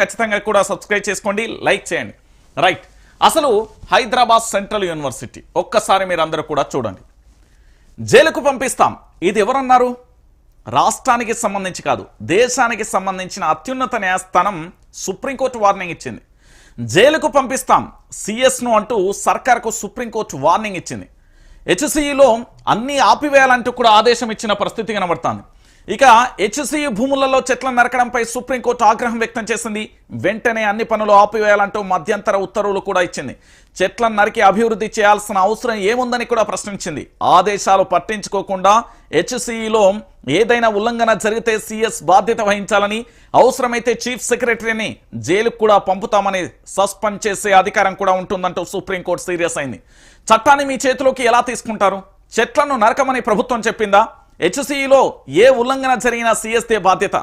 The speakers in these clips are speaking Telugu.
ఖచ్చితంగా కూడా సబ్స్క్రైబ్ చేసుకోండి లైక్ చేయండి. రైట్ అసలు హైదరాబాద్ సెంట్రల్ యూనివర్సిటీ ఒక్కసారి మీరు అందరూ కూడా చూడండి. జైలుకు పంపిస్తాం. ఇది ఎవరన్నారు? రాష్ట్రానికి సంబంధించి కాదు దేశానికి సంబంధించిన అత్యున్నత న్యాయస్థానం సుప్రీంకోర్టు వార్నింగ్ ఇచ్చింది. జైలుకు పంపిస్తాం. సిఎస్ను అంటూ సర్కార్కు సుప్రీంకోర్టు వార్నింగ్ ఇచ్చింది. హెచ్సిఈలో అన్ని ఆపివేయాలంటూ కూడా ఆదేశం ఇచ్చిన పరిస్థితి కనబడుతుంది. ఇక హెచ్సిఈ భూములలో చెట్లను నరకడంపై సుప్రీంకోర్టు ఆగ్రహం వ్యక్తం చేసింది. వెంటనే అన్ని పనులు ఆపివేయాలంటూ మధ్యంతర ఉత్తర్వులు కూడా ఇచ్చింది. చెట్లను నరికి అభివృద్ధి చేయాల్సిన అవసరం ఏముందని కూడా ప్రశ్నించింది. ఆదేశాలు పట్టించుకోకుండా హెచ్సిఈలో ఏదైనా ఉల్లంఘన జరిగితే సీఎస్ బాధ్యత వహించాలని అవసరమైతే చీఫ్ సెక్రటరీని జైలుకు కూడా పంపుతామని సస్పెండ్ చేసే అధికారం కూడా ఉంటుందంటూ సుప్రీంకోర్టు సీరియస్ అయింది. చట్టాన్ని మీ చేతిలోకి ఎలా తీసుకుంటారు? చెట్లను నరకమని ప్రభుత్వం చెప్పిందా? హెచ్సిఈలో ఏ ఉల్లంఘన జరిగినా సిఎస్దే బాధ్యత.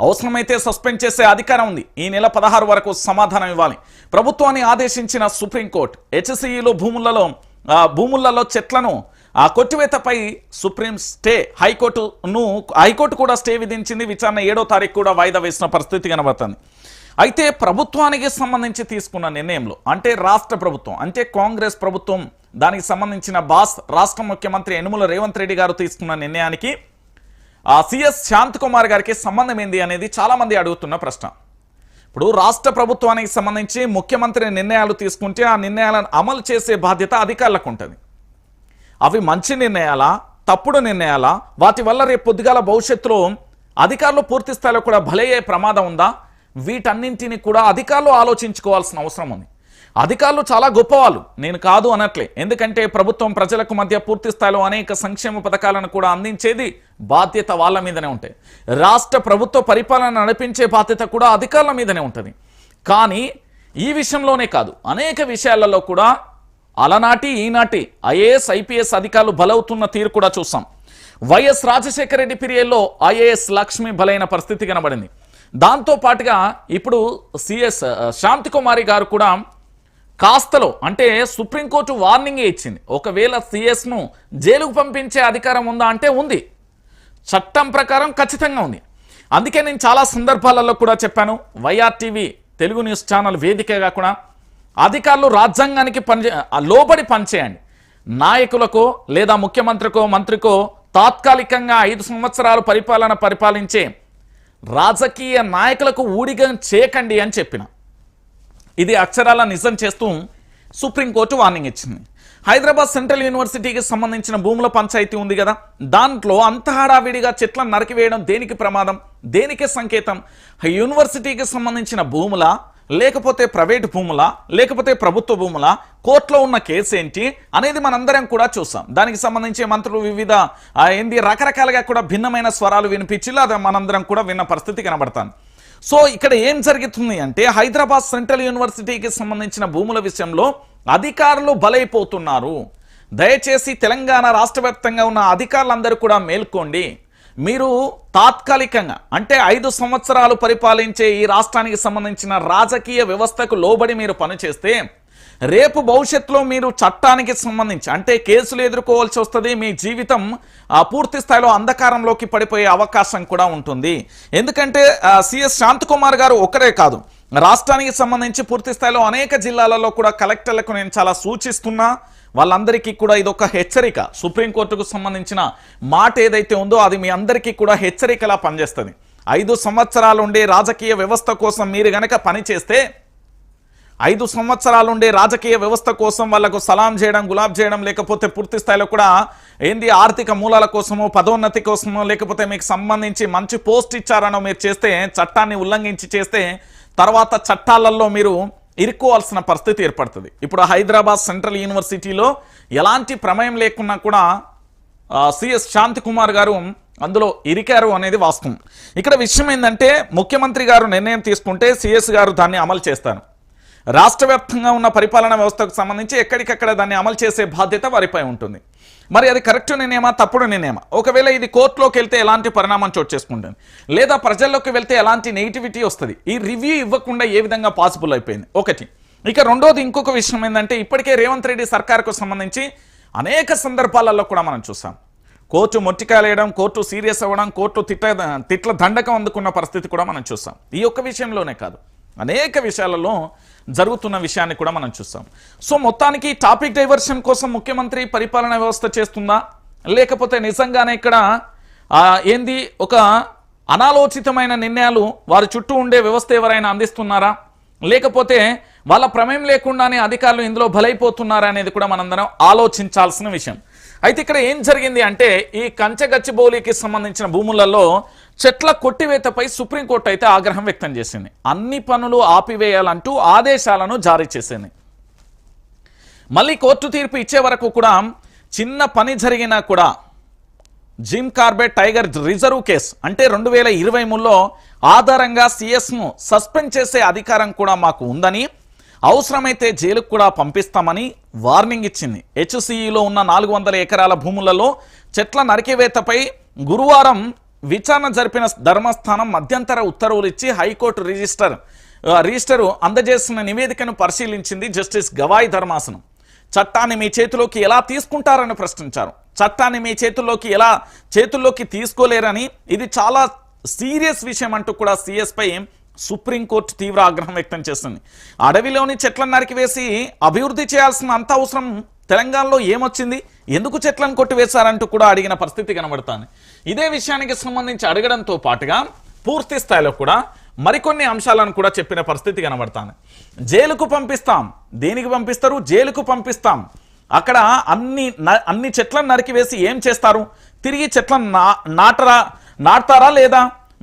అవసరమైతే సస్పెండ్ చేసే అధికారం ఉంది. ఈ నెల పదహారు వరకు సమాధానం ఇవ్వాలి. ప్రభుత్వాన్ని ఆదేశించిన సుప్రీంకోర్టు హెచ్సిఈలో భూములలో ఆ, భూములలో చెట్లను ఆ కొట్టివేతపై సుప్రీం స్టే హైకోర్టును హైకోర్టు కూడా స్టే విధించింది. విచారణ ఏడో తారీఖు కూడా వాయిదా వేసిన పరిస్థితి కనబడుతుంది. అయితే ప్రభుత్వానికి సంబంధించి తీసుకున్న నిర్ణయంలో అంటే రాష్ట్ర ప్రభుత్వం అంటే కాంగ్రెస్ ప్రభుత్వం దానికి సంబంధించిన బాస్ రాష్ట్ర ముఖ్యమంత్రి యనుమల రేవంత్ రెడ్డి గారు తీసుకున్న నిర్ణయానికి ఆ సిఎస్ శాంత్ కుమార్ గారికి సంబంధం ఏంది అనేది చాలామంది అడుగుతున్న ప్రశ్న. ఇప్పుడు రాష్ట్ర ప్రభుత్వానికి సంబంధించి ముఖ్యమంత్రి నిర్ణయాలు తీసుకుంటే ఆ నిర్ణయాలను అమలు చేసే బాధ్యత అధికారులకు ఉంటుంది. అవి మంచి నిర్ణయాలా తప్పుడు నిర్ణయాలా? వాటి వల్ల రేపు పొద్దుగాల భవిష్యత్తులో అధికారులు పూర్తి స్థాయిలో కూడా భలయ్యే ప్రమాదం ఉందా? వీటన్నింటిని కూడా అధికారులు ఆలోచించుకోవాల్సిన అవసరం ఉంది. అధికారులు చాలా గొప్పవాళ్ళు. నేను కాదు అనట్లే. ఎందుకంటే ప్రభుత్వం ప్రజలకు మధ్య పూర్తి స్థాయిలో అనేక సంక్షేమ పథకాలను కూడా అందించేది బాధ్యత వాళ్ళ మీదనే ఉంటాయి రాష్ట్ర ప్రభుత్వ పరిపాలన నడిపించే బాధ్యత కూడా అధికారుల మీదనే ఉంటుంది. కానీ ఈ విషయంలోనే కాదు. అనేక విషయాలలో కూడా అలనాటి ఈనాటి ఐఏఎస్ ఐపీఎస్ అధికారులు బలవుతున్న తీరు కూడా చూసాం వైఎస్ రాజశేఖర రెడ్డి పీరియడ్లో ఐఏఎస్ లక్ష్మి బలైన పరిస్థితి కనబడింది. దాంతో పాటుగా ఇప్పుడు సిఎస్ శాంతి కుమారి గారు కూడా కాస్తలో అంటే సుప్రీంకోర్టు వార్నింగే ఇచ్చింది. ఒకవేళ సిఎస్ను జైలుకు పంపించే అధికారం ఉందా అంటే ఉంది. చట్టం ప్రకారం ఖచ్చితంగా ఉంది. అందుకే నేను చాలా సందర్భాలలో కూడా చెప్పాను. Y R TV Telugu news channel వేదికగా కూడా అధికారులు రాజ్యాంగానికి పనిచే లోబడి పనిచేయండి నాయకులకో లేదా ముఖ్యమంత్రికో మంత్రికో తాత్కాలికంగా ఐదు సంవత్సరాలు పరిపాలన పరిపాలించే రాజకీయ నాయకులకు ఊడిగం చేయకండి అని చెప్పిన. ఇది అక్షరాల నిజం చేస్తూ సుప్రీంకోర్టు వార్నింగ్ ఇచ్చింది. హైదరాబాద్ సెంట్రల్ యూనివర్సిటీకి సంబంధించిన భూముల పంచాయతీ ఉంది కదా? దాంట్లో అంత హడావిడిగా చెట్లను నరికివేయడం దేనికి ప్రమాదం? దేనికి సంకేతం? యూనివర్సిటీకి సంబంధించిన భూముల లేకపోతే ప్రైవేట్ భూముల లేకపోతే ప్రభుత్వ భూముల కోర్టులో ఉన్న కేసు ఏంటి అనేది మనందరం కూడా చూసాం దానికి సంబంధించి మంత్రులు వివిధ ఏంది రకరకాలుగా కూడా భిన్నమైన స్వరాలు వినిపించి అది మనందరం కూడా విన్న పరిస్థితి కనబడతాను సో ఇక్కడ ఏం జరుగుతుంది అంటే హైదరాబాద్ సెంట్రల్ యూనివర్సిటీకి సంబంధించిన భూముల విషయంలో అధికారులు బలైపోతున్నారు. దయచేసి తెలంగాణ రాష్ట్ర ఉన్న అధికారులందరూ కూడా మేల్కోండి. మీరు తాత్కాలికంగా అంటే ఐదు సంవత్సరాలు పరిపాలించే ఈ రాష్ట్రానికి సంబంధించిన రాజకీయ వ్యవస్థకు లోబడి మీరు పనిచేస్తే రేపు భవిష్యత్తులో మీరు చట్టానికి సంబంధించి అంటే కేసులు ఎదుర్కోవాల్సి వస్తుంది మీ జీవితం పూర్తి స్థాయిలో అంధకారంలోకి పడిపోయే అవకాశం కూడా ఉంటుంది. ఎందుకంటే సిఎస్ శాంతకుమార్ గారు ఒకరే కాదు. రాష్ట్రానికి సంబంధించి పూర్తి స్థాయిలో అనేక జిల్లాలలో కూడా కలెక్టర్లకు నేను చాలా సూచిస్తున్నా. వాళ్ళందరికీ కూడా ఇదొక హెచ్చరిక. సుప్రీంకోర్టుకు సంబంధించిన మాట ఏదైతే ఉందో అది మీ అందరికీ కూడా హెచ్చరికలా పనిచేస్తుంది. ఐదు సంవత్సరాలు ఉండే రాజకీయ వ్యవస్థ కోసం మీరు గనక పనిచేస్తే ఐదు సంవత్సరాలు ఉండే రాజకీయ వ్యవస్థ కోసం వాళ్ళకు సలాం చేయడం గులాబ్ చేయడం లేకపోతే పూర్తి స్థాయిలో కూడా ఏంది ఆర్థిక మూలాల కోసమో పదోన్నతి కోసమో లేకపోతే మీకు సంబంధించి మంచి పోస్ట్ ఇచ్చారనో మీరు చేస్తే చట్టాన్ని ఉల్లంఘించి చేస్తే తర్వాత చట్టాలలో మీరు ఇరుక్కోవాల్సిన పరిస్థితి ఏర్పడుతుంది. ఇప్పుడు హైదరాబాద్ సెంట్రల్ యూనివర్సిటీలో ఎలాంటి ప్రమేయం లేకున్నా కూడా సిఎస్ శాంతి కుమార్ గారు అందులో ఇరికారు అనేది వాస్తవం. ఇక్కడ విషయం ఏంటంటే ముఖ్యమంత్రి గారు నిర్ణయం తీసుకుంటే సిఎస్ గారు దాన్ని అమలు చేస్తారు. రాష్ట్ర ఉన్న పరిపాలనా వ్యవస్థకు సంబంధించి ఎక్కడికక్కడ దాన్ని అమలు చేసే బాధ్యత వారిపై ఉంటుంది. మరి అది కరెక్ట్ నేనేమా తప్పుడు నేనేమా? ఒకవేళ ఇది కోర్టులోకి వెళ్తే ఎలాంటి పరిణామం చోటు చేసుకుంటుంది? లేదా ప్రజల్లోకి వెళ్తే ఎలాంటి నెగిటివిటీ వస్తుంది? ఈ రివ్యూ ఇవ్వకుండా ఏ విధంగా పాసిబుల్ అయిపోయింది? ఒకటి. ఇక రెండోది ఇంకొక విషయం ఏంటంటే ఇప్పటికే రేవంత్ రెడ్డి సర్కార్కు సంబంధించి అనేక సందర్భాలలో కూడా మనం చూసాం. కోర్టు మొట్టికాలేయడం కోర్టు సీరియస్ అవ్వడం కోర్టు తిట్ల తిట్ల దండకం అందుకున్న పరిస్థితి కూడా మనం చూసాం. ఈ ఒక్క విషయంలోనే కాదు. అనేక విషయాలలో జరుగుతున్న విషయాన్ని కూడా మనం చూస్తాం. సో మొత్తానికి టాపిక్ డైవర్షన్ కోసం ముఖ్యమంత్రి పరిపాలన వ్యవస్థ చేస్తుందా? లేకపోతే నిజంగానే ఇక్కడ ఏంది ఒక అనాలోచితమైన నిర్ణయాలు వారి చుట్టూ ఉండే వ్యవస్థ ఎవరైనా అందిస్తున్నారా? లేకపోతే వాళ్ళ ప్రమేయం లేకుండానే అధికారులు ఇందులో బలైపోతున్నారా అనేది కూడా మనందరం ఆలోచించాల్సిన విషయం. అయితే ఇక్కడ ఏం జరిగింది అంటే ఈ కంచగచ్చిబౌలికి సంబంధించిన భూములలో చెట్ల కొట్టివేతపై సుప్రీంకోర్టు అయితే ఆగ్రహం వ్యక్తం చేసింది. అన్ని పనులు ఆపివేయాలంటూ ఆదేశాలను జారీ చేసింది. మళ్ళీ కోర్టు తీర్పు ఇచ్చే వరకు కూడా చిన్న పని జరిగినా కూడా Jim Corbett tiger reserve case అంటే రెండు వేల ఇరవై మూడులో ఆధారంగా సిఎస్ను సస్పెండ్ చేసే అధికారం కూడా మాకు ఉందని అవసరమైతే జైలుకు కూడా పంపిస్తామని వార్నింగ్ ఇచ్చింది. హెచ్సిఈలో ఉన్న నాలుగు వందల ఎకరాల భూములలో చెట్ల నరికివేతపై గురువారం విచారణ జరిపిన ధర్మస్థానం మధ్యంతర ఉత్తర్వులు ఇచ్చి హైకోర్టు రిజిస్టర్ రిజిస్టరు అందజేసిన నివేదికను పరిశీలించింది జస్టిస్ గవాయ్ ధర్మాసనం. చట్టాన్ని మీ చేతిలోకి ఎలా తీసుకుంటారని ప్రశ్నించారు. చట్టాన్ని మీ చేతుల్లోకి ఎలా చేతుల్లోకి తీసుకోలేరని ఇది చాలా సీరియస్ విషయం అంటూ కూడా సిఎస్పై సుప్రీంకోర్టు తీవ్ర ఆగ్రహం వ్యక్తం చేస్తుంది అడవిలోని చెట్లను నరికివేసి అభివృద్ధి చేయాల్సిన అంత అవసరం తెలంగాణలో ఏమొచ్చింది? ఎందుకు చెట్లను కొట్టివేశారంటూ కూడా అడిగిన పరిస్థితి కనబడుతుంది. ఇదే విషయానికి సంబంధించి అడగడంతో పాటుగా పూర్తి స్థాయిలో కూడా మరికొన్ని అంశాలను కూడా చెప్పిన పరిస్థితి కనబడతాను జైలుకు పంపిస్తాం. దేనికి పంపిస్తారు? జైలుకు పంపిస్తాం. అక్కడ అన్ని అన్ని చెట్లను నరికివేసి ఏం చేస్తారు? తిరిగి చెట్లను నా నాటరా నాటుతారా లేదా?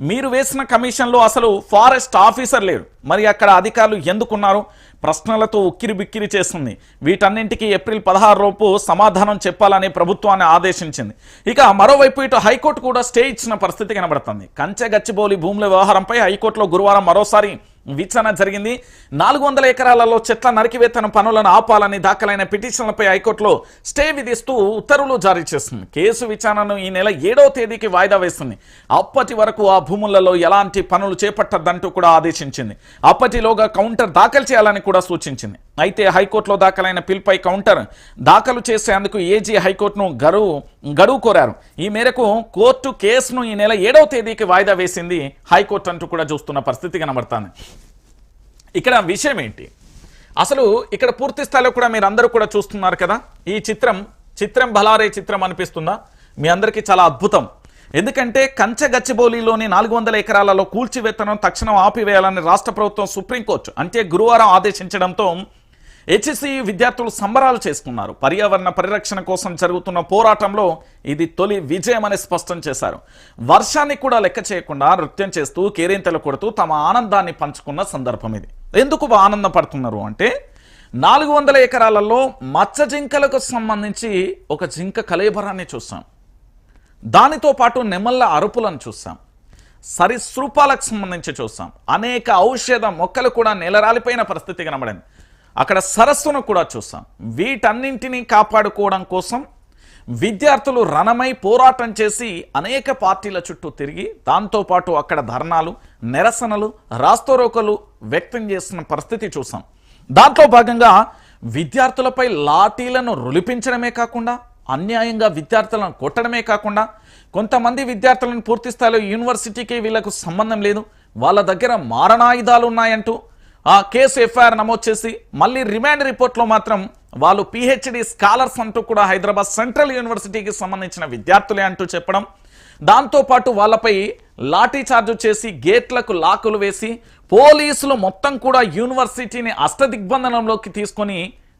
మీరు వేసిన కమిషన్లో అసలు ఫారెస్ట్ ఆఫీసర్ లేడు. మరి అక్కడ అధికారులు ఎందుకున్నారు? ప్రశ్నలతో ఉక్కిరి బిక్కిరి చేస్తుంది. వీటన్నింటికి ఏప్రిల్ పదహారు లోపు సమాధానం చెప్పాలని ప్రభుత్వాన్ని ఆదేశించింది. ఇక మరోవైపు ఇటు హైకోర్టు కూడా స్టే ఇచ్చిన పరిస్థితి కనబడుతుంది. కంచె గచ్చిబౌలి భూముల వ్యవహారంపై హైకోర్టులో గురువారం మరోసారి విచారణ జరిగింది. నాలుగు వందల ఎకరాలలో చెట్ల నరికివేతన పనులను ఆపాలని దాఖలైన పిటిషన్లపై హైకోర్టులో స్టే విధిస్తూ ఉత్తర్వులు జారీ చేస్తుంది. కేసు విచారణను ఈ నెల ఏడవ తేదీకి వాయిదా వేస్తుంది. అప్పటి వరకు ఆ భూములలో ఎలాంటి పనులు చేపట్టద్దంటూ కూడా ఆదేశించింది. అప్పటిలోగా కౌంటర్ దాఖలు చేయాలని కూడా సూచించింది. అయితే హైకోర్టులో దాఖలైన పిల్పై కౌంటర్ దాఖలు చేసేందుకు ఏజీ హైకోర్టును గడువు గడువు కోరారు. ఈ మేరకు కోర్టు కేసును ఈ నెల ఏడవ తేదీకి వాయిదా వేసింది హైకోర్టు అంటూ కూడా చూస్తున్న పరిస్థితి కనబడుతుంది. ఇక్కడ విషయం ఏంటి? అసలు ఇక్కడ పూర్తి స్థాయిలో కూడా మీరు అందరూ కూడా చూస్తున్నారు కదా? ఈ చిత్రం చిత్రం బలారే చిత్రం అనిపిస్తుందా? మీ అందరికీ చాలా అద్భుతం. ఎందుకంటే కంచె గచ్చిబౌలిలోని నాలుగు వందల ఎకరాలలో కూల్చివేతనం తక్షణం ఆపివేయాలని రాష్ట్ర ప్రభుత్వం సుప్రీంకోర్టు అంటే గురువారం ఆదేశించడంతో హెచ్ఎస్సి విద్యార్థులు సంబరాలు చేసుకున్నారు. పర్యావరణ పరిరక్షణ కోసం జరుగుతున్న పోరాటంలో ఇది తొలి విజయం అని స్పష్టం చేశారు. వర్షాన్ని కూడా లెక్క చేయకుండా నృత్యం చేస్తూ కేరింతలు కొడుతూ తమ ఆనందాన్ని పంచుకున్న సందర్భం ఇది. ఎందుకు ఆనందపడుతున్నారు అంటే నాలుగు వందల ఎకరాలలో మచ్చ జింకలకు సంబంధించి ఒక జింక కలేబరాన్ని చూస్తాం దానితో పాటు నెమళ్ళ అరుపులను చూస్తాం సరీసృపాలకు సంబంధించి చూస్తాం అనేక ఔషధ మొక్కలు కూడా నెలరాలిపోయిన పరిస్థితి కనబడింది. అక్కడ సరస్సును కూడా చూస్తాం వీటన్నింటినీ కాపాడుకోవడం కోసం విద్యార్థులు రణమై పోరాటం చేసి అనేక పార్టీల చుట్టూ తిరిగి దాంతోపాటు అక్కడ ధర్నాలు నిరసనలు రాస్తోరోకలు వ్యక్తం చేస్తున్న పరిస్థితి చూసాం దాంట్లో భాగంగా విద్యార్థులపై లాఠీలను రులిపించడమే కాకుండా అన్యాయంగా విద్యార్థులను కొట్టడమే కాకుండా కొంతమంది విద్యార్థులను పూర్తి స్థాయిలో యూనివర్సిటీకి వీళ్ళకు సంబంధం లేదు వాళ్ళ దగ్గర మారణాయుధాలు ఉన్నాయంటూ ఆ కేసు ఎఫ్ఐఆర్ నమోదు చేసి మళ్ళీ రిమాండ్ రిపోర్ట్లో మాత్రం వాళ్ళు పిహెచ్డి స్కాలర్స్ అంటూ కూడా హైదరాబాద్ సెంట్రల్ యూనివర్సిటీకి సంబంధించిన విద్యార్థులే అంటూ చెప్పడం. దాంతోపాటు వాళ్ళపై లాఠీ చార్జ్ చేసి గేట్లకు లాకులు వేసి పోలీసులు మొత్తం కూడా యూనివర్సిటీని అష్టదిగ్బంధనంలోకి తీసుకొని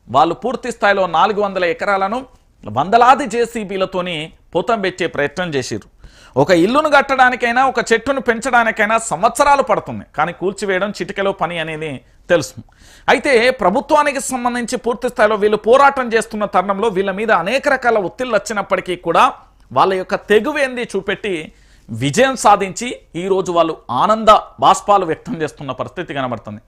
వాళ్ళు పూర్తి స్థాయిలో నాలుగు వందల ఎకరాలను వందలాది జేసీబీలతోని పొతం పెట్టే ప్రయత్నం చేసిర్రు. ఒక ఇల్లును కట్టడానికైనా ఒక చెట్టును పెంచడానికైనా సంవత్సరాలు పడుతుంది. కానీ కూల్చివేయడం చిటికలో పని అనేది తెలుసు. అయితే ప్రభుత్వానికి సంబంధించి పూర్తి స్థాయిలో వీళ్ళు పోరాటం చేస్తున్న తరుణంలో వీళ్ళ మీద అనేక రకాల ఒత్తిళ్ళు వచ్చినప్పటికీ కూడా వాళ్ళ యొక్క తెగువేంది చూపెట్టి విజయం సాధించి ఈరోజు వాళ్ళు ఆనంద బాష్పాలు వ్యక్తం చేస్తున్న పరిస్థితి కనబడుతుంది.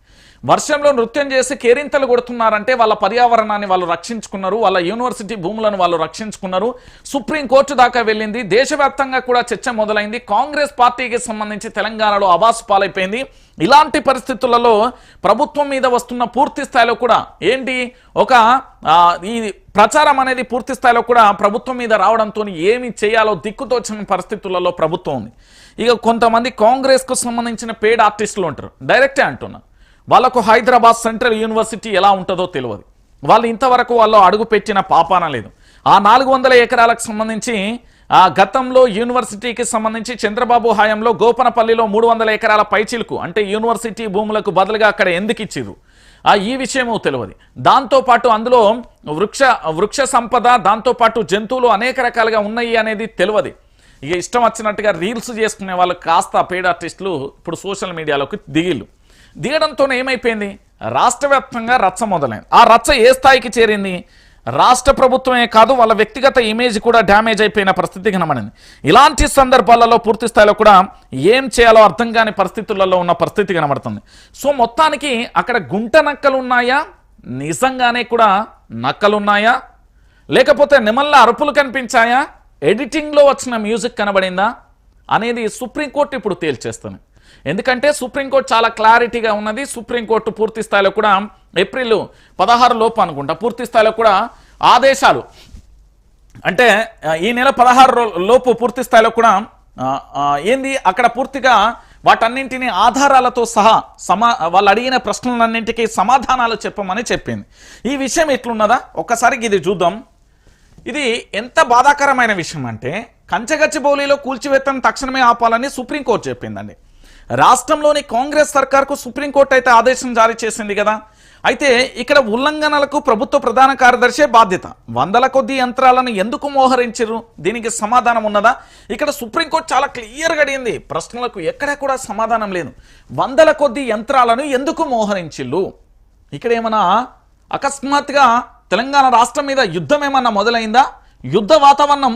వర్షంలో నృత్యం చేసి కేరింతలు కొడుతున్నారంటే వాళ్ళ పర్యావరణాన్ని వాళ్ళు రక్షించుకున్నారు వాళ్ళ యూనివర్సిటీ భూములను వాళ్ళు రక్షించుకున్నారు. సుప్రీంకోర్టు దాకా వెళ్ళింది. దేశవ్యాప్తంగా కూడా చర్చ మొదలైంది. కాంగ్రెస్ పార్టీకి సంబంధించి తెలంగాణలో అబాస్ పాలైపోయింది. ఇలాంటి పరిస్థితులలో ప్రభుత్వం మీద వస్తున్న పూర్తి స్థాయిలో కూడా ఏంటి? ఒక ఈ ప్రచారం అనేది పూర్తి స్థాయిలో కూడా ప్రభుత్వం మీద రావడంతో ఏమి చేయాలో దిక్కుతోచిన పరిస్థితులలో ప్రభుత్వం ఉంది. ఇక కొంతమంది కాంగ్రెస్కు సంబంధించిన పేడ్ ఆర్టిస్టులు ఉంటారు. డైరెక్టే అంటున్నా. వాళ్ళకు హైదరాబాద్ సెంట్రల్ యూనివర్సిటీ ఎలా ఉంటుందో తెలియదు. వాళ్ళు ఇంతవరకు వాళ్ళు అడుగు పెట్టిన పాపాన లేదు. ఆ నాలుగు వందల ఎకరాలకు సంబంధించి ఆ గతంలో యూనివర్సిటీకి సంబంధించి చంద్రబాబు హయాంలో గోపనపల్లిలో మూడు వందల ఎకరాల పైచిలకు అంటే యూనివర్సిటీ భూములకు బదులుగా అక్కడ ఎందుకు ఇచ్చిర్రు? ఆ ఈ విషయము తెలియదు. దాంతోపాటు అందులో వృక్ష వృక్ష సంపద దాంతోపాటు జంతువులు అనేక రకాలుగా ఉన్నాయి అనేది తెలియదు. ఇక ఇష్టం వచ్చినట్టుగా రీల్స్ చేసుకునే వాళ్ళు కాస్త పెయిడ్ ఆర్టిస్టులు ఇప్పుడు సోషల్ మీడియాలోకి దిగిళ్ళు. దిగడంతో ఏమైపోయింది? రాష్ట్ర వ్యాప్తంగా రచ్చ మొదలైంది. ఆ రచ్చ ఏ స్థాయికి చేరింది? రాష్ట్ర ప్రభుత్వమే కాదు వాళ్ళ వ్యక్తిగత ఇమేజ్ కూడా డ్యామేజ్ అయిపోయిన పరిస్థితి కనబడింది ఇలాంటి సందర్భాలలో పూర్తి స్థాయిలో కూడా ఏం చేయాలో అర్థం కాని పరిస్థితులలో ఉన్న పరిస్థితి కనబడుతుంది. సో మొత్తానికి అక్కడ గుంట నక్కలు ఉన్నాయా నిజంగానే కూడా నక్కలున్నాయా? లేకపోతే నిమల్ల అరుపులు కనిపించాయా? ఎడిటింగ్లో వచ్చిన మ్యూజిక్ కనబడిందా? అనేది సుప్రీంకోర్టు ఇప్పుడు తేల్చేస్తుంది. ఎందుకంటే సుప్రీంకోర్టు చాలా క్లారిటీగా ఉన్నది. సుప్రీంకోర్టు పూర్తి స్థాయిలో కూడా ఏప్రిల్ పదహారు లోపు అనుకుంటా. పూర్తి స్థాయిలో కూడా ఆదేశాలు. అంటే ఈ నెల పదహారు లోపు పూర్తి స్థాయిలో కూడా ఏంది? అక్కడ పూర్తిగా వాటన్నింటినీ ఆధారాలతో సహా సమా వాళ్ళు అడిగిన ప్రశ్నలన్నింటికీ సమాధానాలు చెప్పమని చెప్పింది. ఈ విషయం ఎట్లున్నదా? ఒక్కసారికి ఇది చూద్దాం. ఇది ఎంత బాధాకరమైన విషయం అంటే కంచగచ్చిబౌలిలో కూల్చివేతను తక్షణమే ఆపాలని సుప్రీంకోర్టు చెప్పిందండి. రాష్ట్రంలోని కాంగ్రెస్ సర్కార్కు సుప్రీంకోర్టు అయితే ఆదేశం జారీ చేసింది కదా. అయితే ఇక్కడ ఉల్లంఘనలకు ప్రభుత్వ ప్రధాన కార్యదర్శే బాధ్యత. వందల కొద్ది యంత్రాలను ఎందుకు మోహరించరు దీనికి సమాధానం ఉన్నదా? ఇక్కడ సుప్రీంకోర్టు చాలా క్లియర్గా అడిగింది. ప్రశ్నలకు ఎక్కడ కూడా సమాధానం లేదు. వందల కొద్ది యంత్రాలను ఎందుకు మోహరించిల్లు ఇక్కడ ఏమన్నా అకస్మాత్తుగా తెలంగాణ రాష్ట్రం మీద యుద్ధం ఏమన్నా మొదలైందా? యుద్ధ వాతావరణం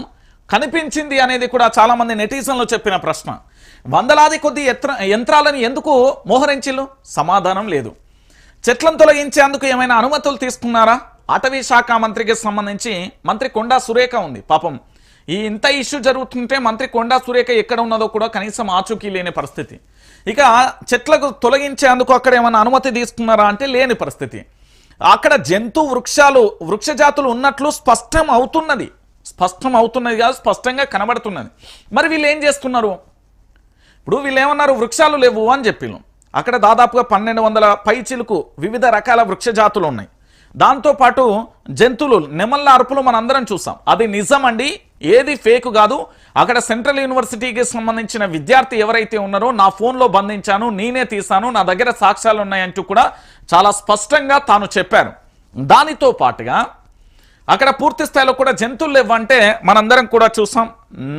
కనిపించింది అనేది కూడా చాలామంది నెటిజన్లు చెప్పిన ప్రశ్న. వందలాది కొద్ది యత్ర యంత్రాలను ఎందుకు మోహరించిల్లు? సమాధానం లేదు. చెట్లను తొలగించేందుకు ఏమైనా అనుమతులు తీసుకున్నారా? అటవీ శాఖ మంత్రికి సంబంధించి మంత్రి కొండా సురేఖ ఉంది. పాపం ఈ ఇంత ఇష్యూ జరుగుతుంటే మంత్రి కొండా సురేఖ ఎక్కడ ఉన్నదో కూడా కనీసం ఆచూకీ లేని పరిస్థితి. ఇక చెట్లకు తొలగించేందుకు అక్కడ ఏమైనా అనుమతి తీసుకున్నారా అంటే లేని పరిస్థితి. అక్కడ జంతు వృక్షాలు వృక్షజాతులు ఉన్నట్లు స్పష్టం అవుతున్నది. స్పష్టం అవుతున్నది కాదు స్పష్టంగా కనబడుతున్నది. మరి వీళ్ళు ఏం చేస్తున్నారు? ఇప్పుడు వీళ్ళు ఏమన్నారు వృక్షాలు లేవు అని చెప్పిను అక్కడ దాదాపుగా పన్నెండు వందల పైచిలకు వివిధ రకాల వృక్ష జాతులు ఉన్నాయి. దాంతోపాటు జంతువులు నెమళ్ళ అరుపులు మనందరం చూసాం. అది నిజం అండి ఏది ఫేక్ కాదు. అక్కడ సెంట్రల్ యూనివర్సిటీకి సంబంధించిన విద్యార్థి ఎవరైతే ఉన్నారో నా ఫోన్లో బంధించాను నేనే తీశాను నా దగ్గర సాక్ష్యాలు ఉన్నాయంటూ కూడా చాలా స్పష్టంగా తాను చెప్పారు. దానితో పాటుగా అక్కడ పూర్తి స్థాయిలో కూడా జంతువులు లేవంటే మనందరం కూడా చూసాం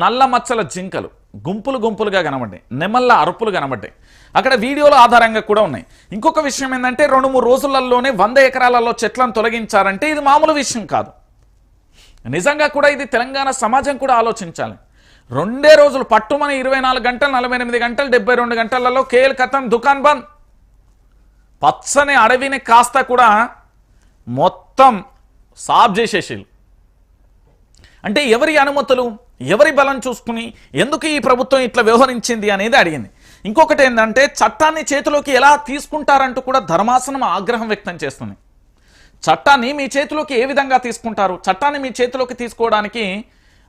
నల్ల మచ్చల జింకలు. గుంపులు గుంపులుగా కనబడ్డాయి. నెమళ్ళ అరుపులు కనబడ్డాయి. అక్కడ వీడియోల ఆధారంగా కూడా ఉన్నాయి. ఇంకొక విషయం ఏంటంటే రెండు మూడు రోజులలోనే వంద ఎకరాలలో చెట్లను తొలగించారంటే ఇది మామూలు విషయం కాదు. నిజంగా కూడా ఇది తెలంగాణ సమాజం కూడా ఆలోచించాలి. రెండే రోజులు పట్టుమని ఇరవై నాలుగు గంటలు నలభై ఎనిమిది గంటలు డెబ్బై రెండు గంటలలో కేఎల్ కథం దుకాన్ బంద్. పచ్చని అడవిని కాస్త కూడా మొత్తం సాఫ్ చేసేసి అంటే ఎవరి అనుమతులు? ఎవరి బలం చూసుకుని ఎందుకు ఈ ప్రభుత్వం ఇట్లా వ్యవహరించింది అనేది అడిగింది. ఇంకొకటి ఏంటంటే చట్టాన్ని చేతిలోకి ఎలా తీసుకుంటారంటూ కూడా ధర్మాసనం ఆగ్రహం వ్యక్తం చేస్తుంది. చట్టాన్ని మీ చేతిలోకి ఏ విధంగా తీసుకుంటారు? చట్టాన్ని మీ చేతిలోకి తీసుకోవడానికి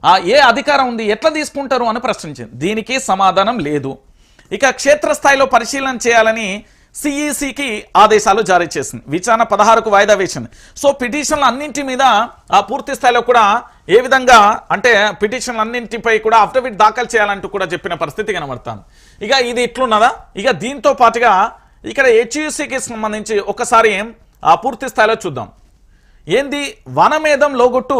ఆ, ఏ అధికారం ఉంది? ఎట్లా తీసుకుంటారు అని ప్రశ్నించింది. దీనికి సమాధానం లేదు. ఇక క్షేత్రస్థాయిలో పరిశీలన చేయాలని సిఈసికి ఆదేశాలు జారీ చేసింది. విచారణ పదహారుకు వాయిదా వేసింది. సో పిటిషన్లు అన్నింటి మీద ఆ పూర్తి స్థాయిలో కూడా ఏ విధంగా అంటే పిటిషన్లు అన్నింటిపై కూడా అఫిడవిట్ దాఖలు చేయాలంటూ కూడా చెప్పిన పరిస్థితి కనబడుతుంది. ఇక ఇది ఇట్లున్నదా? ఇక దీంతో పాటుగా ఇక్కడ హెచ్యుసికి సంబంధించి ఒకసారి ఆ పూర్తి స్థాయిలో చూద్దాం. ఏంది? వనమేధం లోగొట్టు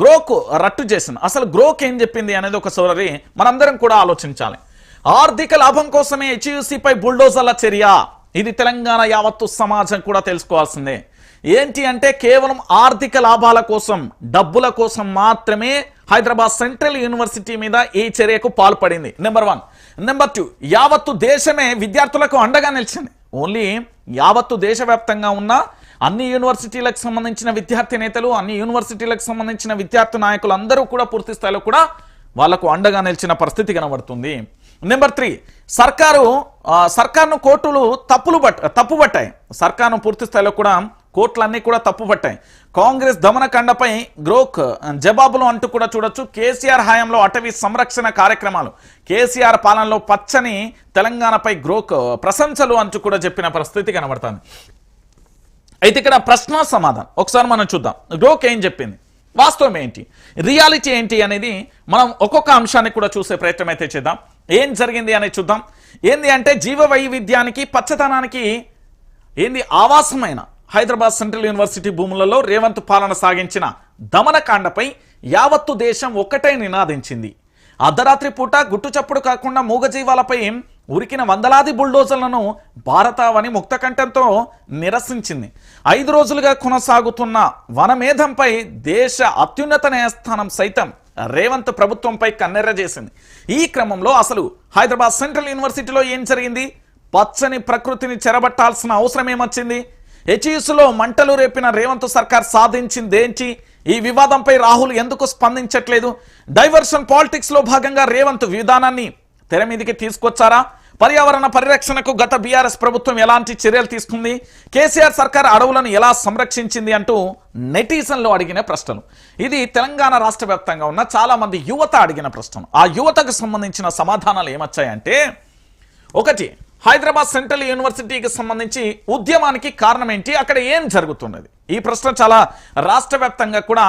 గ్రోక్ రట్టు చేసింది. అసలు గ్రోక్ ఏం చెప్పింది అనేది ఒక సోదరి మనందరం కూడా ఆలోచించాలి. ఆర్థిక లాభం కోసమే హెచ్యుసిపై బుల్డోజర్ల చర్య. ఇది తెలంగాణ యావత్తు సమాజం కూడా తెలుసుకోవాల్సిందే. ఏంటి అంటే కేవలం ఆర్థిక లాభాల కోసం డబ్బుల కోసం మాత్రమే హైదరాబాద్ సెంట్రల్ యూనివర్సిటీ మీద ఈ చర్యకు పాల్పడింది. నెంబర్ వన్ నెంబర్ టూ యావత్తు దేశమే విద్యార్థులకు అండగా నిలిచింది. ఓన్లీ యావత్తు దేశవ్యాప్తంగా ఉన్న అన్ని యూనివర్సిటీలకు సంబంధించిన విద్యార్థి నేతలు అన్ని యూనివర్సిటీలకు సంబంధించిన విద్యార్థి నాయకులు అందరూ కూడా పూర్తి స్థాయిలో కూడా వాళ్ళకు అండగా నిలిచిన పరిస్థితి కనబడుతుంది. నెంబర్ త్రీ సర్కారు సర్కార్ను కోర్టులు తప్పులు బట్ తప్పుబట్టాయి సర్కార్ను పూర్తి స్థాయిలో కూడా కోర్టులన్నీ కూడా తప్పుపట్టాయి కాంగ్రెస్ దమనకండపై గ్రోక్ జవాబులు అంటూ కూడా చూడొచ్చు. కేసీఆర్ హయాంలో అటవీ సంరక్షణ కార్యక్రమాలు. కేసీఆర్ పాలనలో పచ్చని తెలంగాణపై గ్రోక్ ప్రశంసలు అంటూ కూడా చెప్పిన పరిస్థితి కనబడుతుంది. అయితే ఇక్కడ ప్రశ్న సమాధానం. ఒకసారి మనం చూద్దాం. గ్రోక్ ఏం చెప్పింది? వాస్తవం ఏంటి? రియాలిటీ ఏంటి అనేది మనం ఒక్కొక్క అంశాన్ని కూడా చూసే ప్రయత్నం అయితే చేద్దాం. ఏం జరిగింది అనేది చూద్దాం. ఏంది అంటే జీవ వైవిధ్యానికి పచ్చదనానికి ఏంది ఆవాసమైన హైదరాబాద్ సెంట్రల్ యూనివర్సిటీ భూములలో రేవంత్ పాలన సాగించిన దమనకాండపై యావత్తు దేశం ఒక్కటే నినాదించింది. అర్ధరాత్రి పూట గుట్టు చప్పుడు కాకుండా మూగజీవాలపై ఉరికిన వందలాది బుల్డోజర్లను భారతావని ముక్తకంఠంతో నిరసించింది. ఐదు రోజులుగా కొనసాగుతున్న వనమేధంపై దేశ అత్యున్నత న్యాయస్థానం సైతం రేవంత్ ప్రభుత్వంపై కన్నెర్ర చేసింది. ఈ క్రమంలో అసలు హైదరాబాద్ సెంట్రల్ యూనివర్సిటీలో ఏం జరిగింది? పచ్చని ప్రకృతిని చెరబట్టాల్సిన అవసరం ఏమొచ్చింది? హెచ్ఈసులో మంటలు రేపిన రేవంత్ సర్కార్ సాధించిందేంటి ఈ వివాదంపై రాహుల్ ఎందుకు స్పందించట్లేదు? డైవర్షన్ పాలిటిక్స్లో భాగంగా రేవంత్ విధానాన్ని తెర మీదికి తీసుకొచ్చారా? పర్యావరణ పరిరక్షణకు గత బీఆర్ఎస్ ప్రభుత్వం ఎలాంటి చర్యలు తీసుకుంది? కేసీఆర్ సర్కార్ అడవులను ఎలా సంరక్షించింది అంటూ నెటిజన్లు అడిగిన ప్రశ్నలు. ఇది తెలంగాణ రాష్ట్ర వ్యాప్తంగా ఉన్న చాలా మంది యువత అడిగిన ప్రశ్నలు. ఆ యువతకు సంబంధించిన సమాధానాలు ఏమొచ్చాయంటే ఒకటి హైదరాబాద్ సెంట్రల్ యూనివర్సిటీకి సంబంధించి ఉద్యమానికి కారణం ఏంటి అక్కడ ఏం జరుగుతున్నది? ఈ ప్రశ్న చాలా రాష్ట్ర కూడా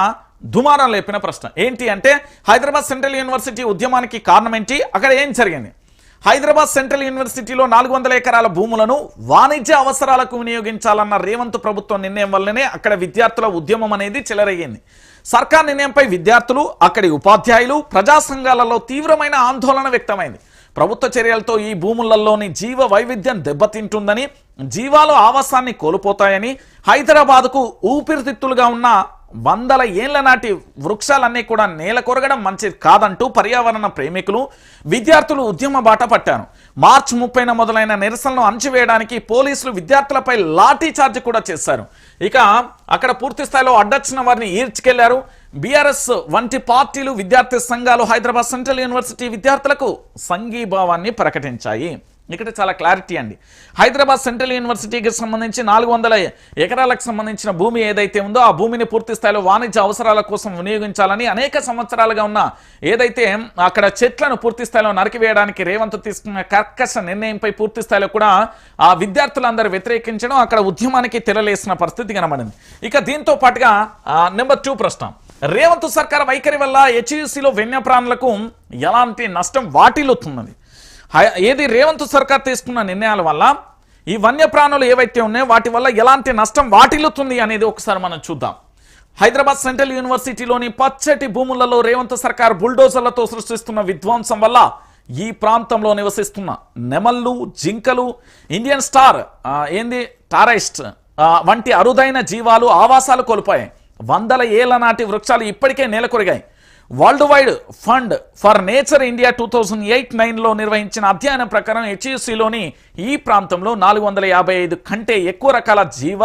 దుమారం లేపిన ప్రశ్న. ఏంటి అంటే హైదరాబాద్ సెంట్రల్ యూనివర్సిటీ ఉద్యమానికి కారణం ఏంటి అక్కడ ఏం జరిగింది? హైదరాబాద్ సెంట్రల్ యూనివర్సిటీలో నాలుగు వందల ఎకరాల భూములను వాణిజ్య అవసరాలకు వినియోగించాలన్న రేవంత్ ప్రభుత్వం నిర్ణయం వల్లనే అక్కడ విద్యార్థుల ఉద్యమం అనేది చెలరయ్యింది సర్కార్ నిర్ణయంపై విద్యార్థులు అక్కడి ఉపాధ్యాయులు ప్రజా సంఘాలలో తీవ్రమైన ఆందోళన వ్యక్తమైంది. ప్రభుత్వ చర్యలతో ఈ భూములలోని జీవ వైవిధ్యం దెబ్బతింటుందని జీవాలు ఆవాసాన్ని కోల్పోతాయని హైదరాబాద్కు ఊపిరితిత్తులుగా ఉన్న వందల ఏళ్ళ నాటి వృక్షాలన్నీ కూడా నేల కొరగడం మంచిది కాదంటూ పర్యావరణ ప్రేమికులు విద్యార్థులు ఉద్యమ బాట పట్టారు. మార్చి ముప్పైన మొదలైన నిరసనలు అణచివేయడానికి పోలీసులు విద్యార్థులపై లాఠీ చార్జ్ కూడా చేశారు. ఇక అక్కడ పూర్తి స్థాయిలో అడ్డొచ్చిన వారిని ఈడ్చుకెళ్ళారు. బీఆర్ఎస్ వంటి పార్టీలు విద్యార్థి సంఘాలు హైదరాబాద్ సెంట్రల్ యూనివర్సిటీ విద్యార్థులకు సంఘీభావాన్ని ప్రకటించాయి. ఇక్కడ చాలా క్లారిటీ అండి. హైదరాబాద్ సెంట్రల్ యూనివర్సిటీకి సంబంధించి నాలుగు వందల ఎకరాలకు సంబంధించిన భూమి ఏదైతే ఉందో ఆ భూమిని పూర్తి స్థాయిలో వాణిజ్య అవసరాల కోసం వినియోగించాలని అనేక సంవత్సరాలుగా ఉన్న ఏదైతే అక్కడ చెట్లను పూర్తి స్థాయిలో నరికివేయడానికి రేవంత్ తీసుకున్న కర్కశ నిర్ణయంపై పూర్తి స్థాయిలో కూడా ఆ విద్యార్థులందరూ వ్యతిరేకించడం అక్కడ ఉద్యమానికి తెరలేసిన పరిస్థితి కనబడింది. ఇక దీంతో పాటుగా నెంబర్ టూ ప్రశ్న. రేవంత్ సర్కార్ వైఖరి వల్ల హెచ్యుసిలో వన్యప్రాణులకు ఎలాంటి నష్టం వాటిల్లుతున్నది? ఏది రేవంత్ సర్కార్ తీసుకున్న నిర్ణయాల వల్ల ఈ వన్యప్రాణులు ఏవైతే ఉన్నాయో వాటి వల్ల ఎలాంటి నష్టం వాటిల్లుతుంది అనేది ఒకసారి మనం చూద్దాం. హైదరాబాద్ సెంట్రల్ యూనివర్సిటీలోని పచ్చటి భూములలో రేవంత్ సర్కార్ బుల్డోజర్లతో సృష్టిస్తున్న విధ్వంసం వల్ల ఈ ప్రాంతంలో నివసిస్తున్న నెమళ్ళు జింకలు ఇండియన్ స్టార్ ఏంది? టారైస్ట్ వంటి అరుదైన జీవాలు ఆవాసాలు కోల్పోయాయి. వందల ఏళ్ళ నాటి వృక్షాలు ఇప్పటికే నేలకొరిగాయి. World wide fund for nature India two thousand eight నైన్లో నిర్వహించిన అధ్యయనం ప్రకారం హెచ్యుసిలోని ఈ ప్రాంతంలో నాలుగు వందల యాభై ఐదు కంటే ఎక్కువ రకాల జీవ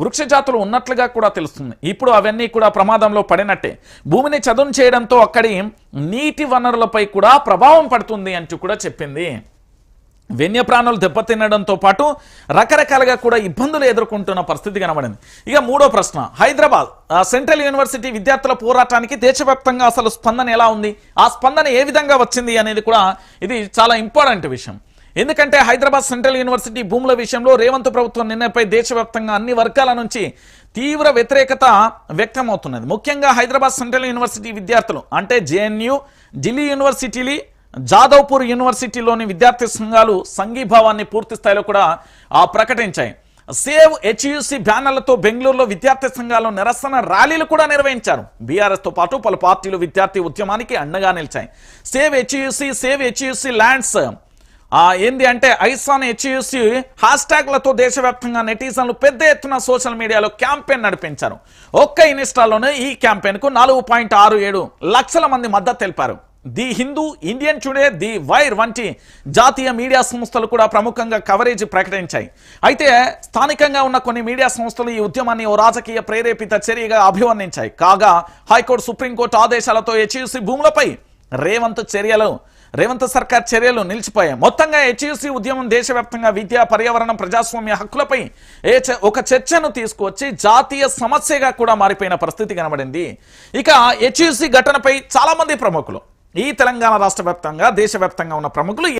వృక్ష జాతులు ఉన్నట్లుగా కూడా తెలుస్తుంది. ఇప్పుడు అవన్నీ కూడా ప్రమాదంలో పడినట్టే. భూమిని చదును చేయడంతో అక్కడి నీటి వనరులపై కూడా ప్రభావం పడుతుంది అంటూ కూడా చెప్పింది. వన్యప్రాణులు దెబ్బతినడంతో పాటు రకరకాలుగా కూడా ఇబ్బందులు ఎదుర్కొంటున్న పరిస్థితి కనబడింది. ఇక మూడో ప్రశ్న హైదరాబాద్ సెంట్రల్ యూనివర్సిటీ విద్యార్థుల పోరాటానికి దేశవ్యాప్తంగా అసలు స్పందన ఎలా ఉంది? ఆ స్పందన ఏ విధంగా వచ్చింది అనేది కూడా ఇది చాలా ఇంపార్టెంట్ విషయం. ఎందుకంటే హైదరాబాద్ సెంట్రల్ యూనివర్సిటీ భూముల విషయంలో రేవంత్ ప్రభుత్వం నిర్ణయంపై దేశవ్యాప్తంగా అన్ని వర్గాల నుంచి తీవ్ర వ్యతిరేకత వ్యక్తమవుతున్నది. ముఖ్యంగా హైదరాబాద్ సెంట్రల్ యూనివర్సిటీ విద్యార్థులు అంటే జేఎన్యూ ఢిల్లీ యూనివర్సిటీలు జాదవ్పూర్ యూనివర్సిటీలోని విద్యార్థి సంఘాలు సంఘీభావాన్ని పూర్తి స్థాయిలో కూడా ప్రకటించాయి. సేవ్ హెచ్యుసి బ్యానర్లతో బెంగళూరులో విద్యార్థి సంఘాలు నిరసన ర్యాలీలు కూడా నిర్వహించారు. బీఆర్ఎస్తో పాటు పలు పార్టీలు విద్యార్థి ఉద్యమానికి అండగా నిలిచాయి. Save HCU save HCU lands ఏంది అంటే ఐసాన్ హెచ్యుసి హ్యాష్ ట్యాగ్లతో దేశవ్యాప్తంగా నెటిజన్లు పెద్ద ఎత్తున సోషల్ మీడియాలో క్యాంపెయిన్ నడిపించారు. ఒక్క ఇన్స్టాలోనే ఈ క్యాంపెయిన్కు నాలుగు పాయింట్ ఆరు ఏడు లక్షల మంది మద్దతు తెలిపారు. The Hindu Indian today the wire వంటి జాతీయ మీడియా సంస్థలు కూడా ప్రముఖంగా కవరేజ్ ప్రకటించాయి. అయితే స్థానికంగా ఉన్న కొన్ని మీడియా సంస్థలు ఈ ఉద్యమాన్ని ఓ రాజకీయ ప్రేరేపిత చర్యగా అభివర్ణించాయి. కాగా హైకోర్టు సుప్రీంకోర్టు ఆదేశాలతో హెచ్యుసి భూములపై రేవంత్ చర్యలు రేవంత్ సర్కార్ చర్యలు నిలిచిపోయాయి. మొత్తంగా హెచ్యూసీ ఉద్యమం దేశవ్యాప్తంగా విద్య పర్యావరణం ప్రజాస్వామ్య హక్కులపై ఏ చ- ఒక చర్చను తీసుకువచ్చి జాతీయ సమస్యగా కూడా మారిపోయిన పరిస్థితి కనబడింది. ఇక హెచ్యూసీ ఘటనపై చాలామంది ప్రముఖులు ఈ తెలంగాణ రాష్ట్ర వ్యాప్తంగా దేశవ్యాప్తంగా ఉన్న ప్రముఖులు